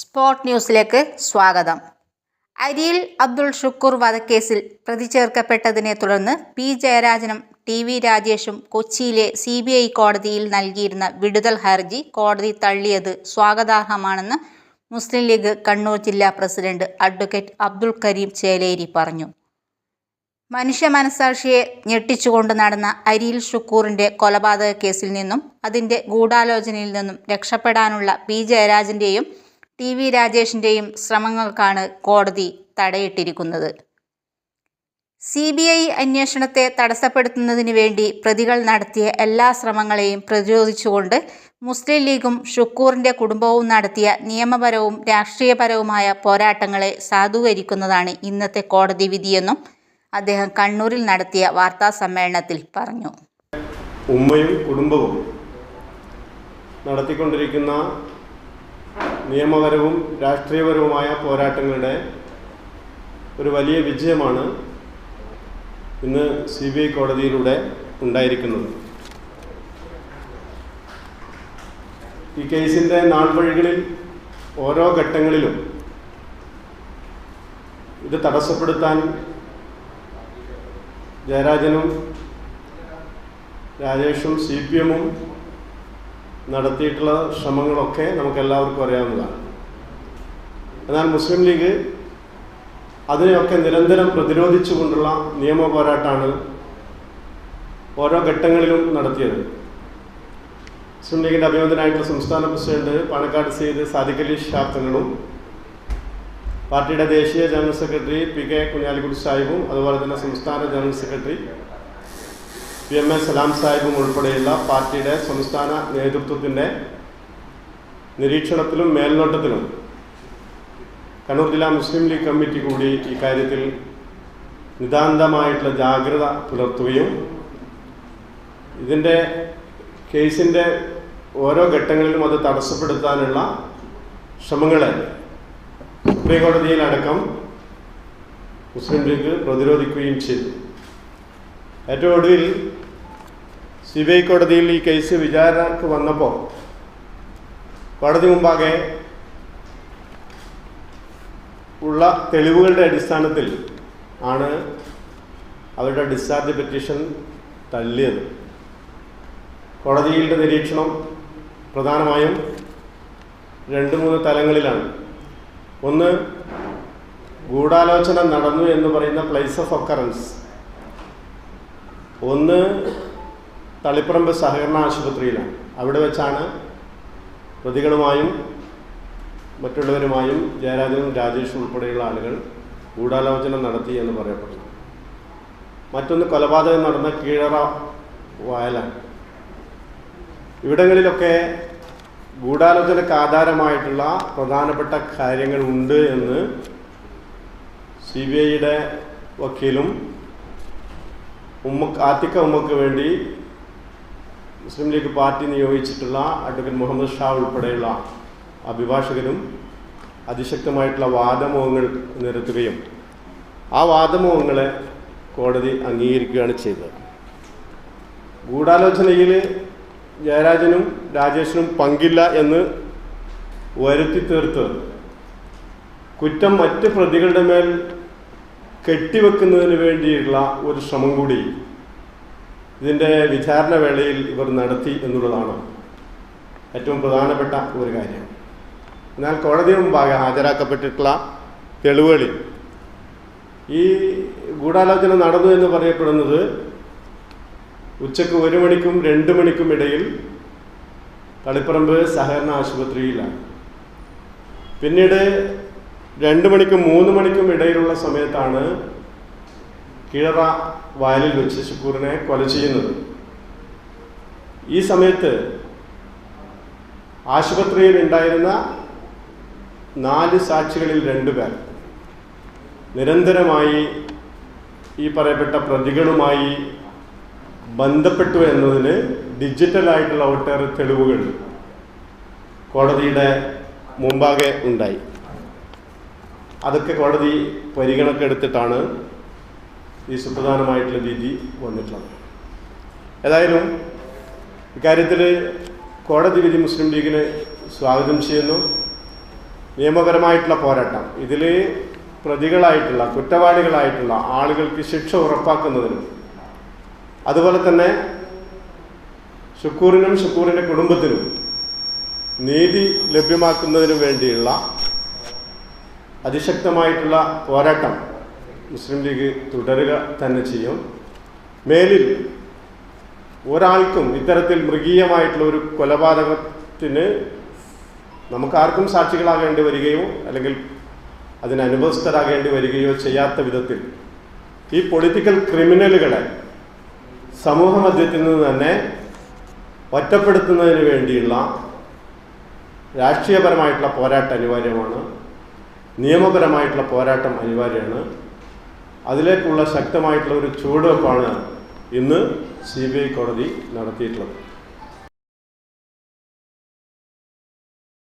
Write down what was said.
Spot ന്യൂസിലേക്ക് സ്വാഗതം. അരിയിൽ അബ്ദുൾ ഷുക്കൂർ വധക്കേസിൽ പ്രതി ചേർക്കപ്പെട്ടതിനെ തുടർന്ന് പി ജയരാജനും ടി വി രാജേഷും കൊച്ചിയിലെ സി ബി ഐ കോടതിയിൽ നൽകിയിരുന്ന വിടുതൽ ഹർജി കോടതി തള്ളിയത് സ്വാഗതാർഹമാണെന്ന് മുസ്ലിം ലീഗ് കണ്ണൂർ ജില്ലാ പ്രസിഡന്റ് അഡ്വക്കേറ്റ് അബ്ദുൾ കരീം ചേലേരി പറഞ്ഞു. മനുഷ്യ മനസാക്ഷിയെ ഞെട്ടിച്ചുകൊണ്ട് നടന്ന അരിയിൽ ഷുക്കൂറിന്റെ കൊലപാതക കേസിൽ നിന്നും അതിന്റെ ഗൂഢാലോചനയിൽ നിന്നും രക്ഷപ്പെടാനുള്ള പി ജയരാജന്റെയും ടി വി രാജേഷിന്റെയും ശ്രമങ്ങൾക്കാണ് കോടതി തടയിട്ടിരിക്കുന്നത്. സി ബി ഐ അന്വേഷണത്തെ തടസ്സപ്പെടുത്തുന്നതിന് വേണ്ടി പ്രതികൾ നടത്തിയ എല്ലാ ശ്രമങ്ങളെയും പ്രതിരോധിച്ചുകൊണ്ട് മുസ്ലിം ലീഗും ഷുക്കൂറിന്റെ കുടുംബവും നടത്തിയ നിയമപരവും രാഷ്ട്രീയപരവുമായ പോരാട്ടങ്ങളെ സാധൂകരിക്കുന്നതാണ് ഇന്നത്തെ കോടതി വിധിയെന്നും അദ്ദേഹം കണ്ണൂരിൽ നടത്തിയ വാർത്താ സമ്മേളനത്തിൽ പറഞ്ഞു. ഉമ്മയും കുടുംബവും നടത്തിക്കൊണ്ടിരിക്കുന്ന നിയമപരവും രാഷ്ട്രീയപരവുമായ പോരാട്ടങ്ങളുടെ ഒരു വലിയ വിജയമാണ് ഇന്ന് സി ബി ഐ കോടതിയിലൂടെ ഉണ്ടായിരിക്കുന്നത്. ഈ കേസിന്റെ നാൾവഴികളിൽ ഓരോ ഘട്ടങ്ങളിലും ഇത് തടസ്സപ്പെടുത്താൻ ജയരാജനും രാജേഷും സി പി എമ്മും നടത്തിയിട്ടുള്ള ശ്രമങ്ങളൊക്കെ നമുക്കെല്ലാവർക്കും അറിയാവുന്നതാണ്. എന്നാൽ മുസ്ലിം ലീഗ് അതിനെയൊക്കെ നിരന്തരം പ്രതിരോധിച്ചുകൊണ്ടുള്ള നിയമ പോരാട്ടമാണ് ഓരോ ഘട്ടങ്ങളിലും നടത്തിയത്. മുസ്ലിം ലീഗിന്റെ അഭിനന്ദനായിട്ടുള്ള സംസ്ഥാന പ്രസിഡന്റ് പാണക്കാട് സെയ്ദ് സാദിഖ് അലി പാർട്ടിയുടെ ദേശീയ general secretary P K Kunhalikutty സാഹിബും അതുപോലെ തന്നെ സംസ്ഥാന general secretary P M A Salam സാഹിബും ഉൾപ്പെടെയുള്ള പാർട്ടിയുടെ സംസ്ഥാന നേതൃത്വത്തിന്റെ നിരീക്ഷണത്തിലും മേൽനോട്ടത്തിലും കണ്ണൂർ ജില്ലാ മുസ്ലിം ലീഗ് കമ്മിറ്റി കൂടി ഇക്കാര്യത്തിൽ നിതാന്തമായിട്ടുള്ള ജാഗ്രത പുലർത്തുകയും ഇതിന്റെ കേസിന്റെ ഓരോ ഘട്ടങ്ങളിലും അത് തടസ്സപ്പെടുത്താനുള്ള ശ്രമങ്ങളെ സുപ്രീംകോടതിയിലടക്കം മുസ്ലിം ലീഗ് പ്രതിരോധിക്കുകയും ചെയ്തു. ഏറ്റവും ഒടുവിൽ സി ബി ഐ കോടതിയിൽ ഈ കേസ് വിചാരണക്ക് വന്നപ്പോൾ കോടതി മുമ്പാകെ ഉള്ള തെളിവുകളുടെ അടിസ്ഥാനത്തിൽ ആണ് അവരുടെ ഡിസ്ചാർജ് പെറ്റീഷൻ തള്ളിയത്. കോടതിയുടെ നിരീക്ഷണം പ്രധാനമായും രണ്ട് മൂന്ന് തലങ്ങളിലാണ്. ഒന്ന് ഗൂഢാലോചന നടന്നു എന്ന് പറയുന്ന പ്ലേസ് ഓഫ് ഒക്കറൻസ് ഒന്ന് തളിപ്പറമ്പ് സഹകരണ ആശുപത്രിയിലാണ്. അവിടെ വെച്ചാണ് പ്രതികളുമായും മറ്റുള്ളവരുമായും ജയരാജനും രാജേഷും ഉൾപ്പെടെയുള്ള ആളുകൾ ഗൂഢാലോചന നടത്തി എന്ന് പറയപ്പെടുന്നു. മറ്റൊന്ന് കൊലപാതകം നടന്ന കീഴറ വയലാണ്. ഇവിടങ്ങളിലൊക്കെ ഗൂഢാലോചനക്ക് ആധാരമായിട്ടുള്ള പ്രധാനപ്പെട്ട കാര്യങ്ങൾ ഉണ്ട് എന്ന് സി ബി ഐയുടെ വക്കീലും ഉമ്മ ആത്തിക്ക ഉമ്മക്ക് വേണ്ടി മുസ്ലിം ലീഗ് പാർട്ടി നിയോഗിച്ചിട്ടുള്ള അഡ്വക്കേറ്റ് മുഹമ്മദ് ഷാ ഉൾപ്പെടെയുള്ള അഭിഭാഷകരും അതിശക്തമായിട്ടുള്ള വാദമുഖങ്ങൾ നിരത്തുകയും ആ വാദമുഖങ്ങളെ കോടതി അംഗീകരിക്കുകയാണ് ചെയ്തത്. ഗൂഢാലോചനയിൽ ജയരാജനും രാജേഷനും പങ്കില്ല എന്ന് വരുത്തി തീർത്ത് കുറ്റം മറ്റ് പ്രതികളുടെ മേൽ കെട്ടിവെക്കുന്നതിന് വേണ്ടിയുള്ള ഒരു ശ്രമം കൂടി ഇതിന്റെ വിചാരണ വേളയിൽ ഇവർ നടത്തി എന്നുള്ളതാണ് ഏറ്റവും പ്രധാനപ്പെട്ട ഒരു കാര്യം. എന്നാൽ കോടതി മുമ്പാകെ ഹാജരാക്കപ്പെട്ടിട്ടുള്ള തെളിവുകളിൽ ഈ ഗൂഢാലോചന നടന്നു എന്ന് പറയപ്പെടുന്നത് ഉച്ചയ്ക്ക് ഒരു മണിക്കും രണ്ട് മണിക്കും ഇടയിൽ തളിപ്പറമ്പ് സഹകരണ ആശുപത്രിയിലാണ്. പിന്നീട് രണ്ട് മണിക്കും മൂന്ന് മണിക്കും ഇടയിലുള്ള സമയത്താണ് കീഴറ വയലിൽ വെച്ച് ശുക്കൂറിനെ കൊല ചെയ്യുന്നത്. ഈ സമയത്ത് ആശുപത്രിയിൽ ഉണ്ടായിരുന്ന നാല് സാക്ഷികളിൽ രണ്ടുപേർ നിരന്തരമായി ഈ പറയപ്പെട്ട പ്രതികളുമായി ബന്ധപ്പെട്ടു എന്നതിന് ഡിജിറ്റലായിട്ടുള്ള ഒട്ടേറെ തെളിവുകൾ കോടതിയുടെ മുമ്പാകെ ഉണ്ടായി. അതൊക്കെ കോടതി പരിഗണക്കെടുത്തിട്ടാണ് ഈ സുപ്രധാനമായിട്ടുള്ള വിധി വന്നിട്ടുള്ളത്. ഏതായാലും ഇക്കാര്യത്തിൽ കോടതി വിധി മുസ്ലിം ലീഗിന് സ്വാഗതം ചെയ്യുന്നു. നിയമപരമായിട്ടുള്ള പോരാട്ടം. ഇതിൽ പ്രതികളായിട്ടുള്ള കുറ്റവാളികളായിട്ടുള്ള ആളുകൾക്ക് ശിക്ഷ ഉറപ്പാക്കുന്നതിനും അതുപോലെ തന്നെ ഷുക്കൂറിനും ഷുക്കൂറിന്റെ കുടുംബത്തിനും നീതി ലഭ്യമാക്കുന്നതിനു വേണ്ടിയുള്ള അതിശക്തമായിട്ടുള്ള പോരാട്ടം മുസ്ലിം ലീഗ് തുടരുക തന്നെ ചെയ്യും. മേലിൽ ഒരാൾക്കും ഇത്തരത്തിൽ മൃഗീയമായിട്ടുള്ള ഒരു കൊലപാതകത്തിന് നമുക്കാർക്കും സാക്ഷികളാകേണ്ടി വരികയോ അല്ലെങ്കിൽ അതിന് അനുഭവസ്ഥരാകേണ്ടി വരികയോ ചെയ്യാത്ത വിധത്തിൽ ഈ പൊളിറ്റിക്കൽ ക്രിമിനലുകളെ സമൂഹ മധ്യത്തിൽ നിന്ന് തന്നെ ഒറ്റപ്പെടുത്തുന്നതിന് വേണ്ടിയുള്ള രാഷ്ട്രീയപരമായിട്ടുള്ള പോരാട്ടം അനിവാര്യമാണ് നിയമപരമായിട്ടുള്ള പോരാട്ടം അനിവാര്യമാണ്. അതിലേക്കുള്ള ശക്തമായിട്ടുള്ള ഒരു ചുവടുവെപ്പാണ് ഇന്ന് സി ബി ഐ കോടതി നടത്തിയിട്ടുള്ളത്.